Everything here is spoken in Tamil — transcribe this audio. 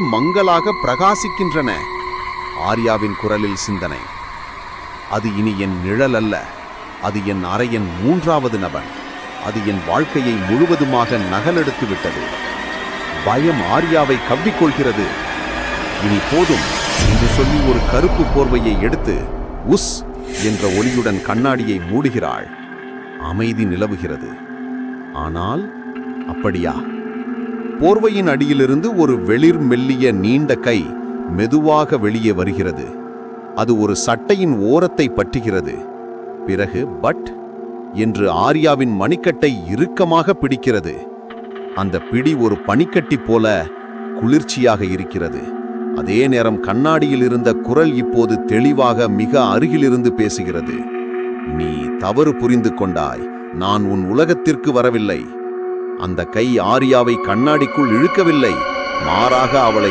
கண்கள் மங்களாக பிரகாசிக்கின்றன. ஆர்யாவின் குரலில் சிந்தனை. அது இனி என் நிழல் அல்ல. அது என் அறையின் மூன்றாவது நபன். அது என் வாழ்க்கையை முழுவதுமாக நகலெடுத்து விட்டது. பயம் ஆர்யாவை கவ்விக்கொள்கிறது. இனி போதும் என்று சொல்லி ஒரு கருப்பு போர்வையை எடுத்து உஸ் என்ற ஒளியுடன் கண்ணாடியை மூடுகிறாள். அமைதி நிலவுகிறது. ஆனால் அப்படியா? போர்வையின் அடியிலிருந்து ஒரு வெளிர் மெல்லிய நீண்ட கை மெதுவாக வெளியே வருகிறது. அது ஒரு சட்டையின் ஓரத்தை பற்றுகிறது. பிறகு பட் என்று ஆர்யாவின் மணிக்கட்டை இறுக்கமாக பிடிக்கிறது. அந்த பிடி ஒரு பனிக்கட்டி போல குளிர்ச்சியாக இருக்கிறது. அதே நேரம் கண்ணாடியில் இருந்த குரல் இப்போது தெளிவாக மிக அருகிலிருந்து பேசுகிறது. நீ தவறு புரிந்து கொண்டாய். நான் உன் உலகத்திற்கு வரவில்லை. அந்த கை ஆர்யாவை கண்ணாடிக்குள் இழுக்கவில்லை. மாறாக அவளை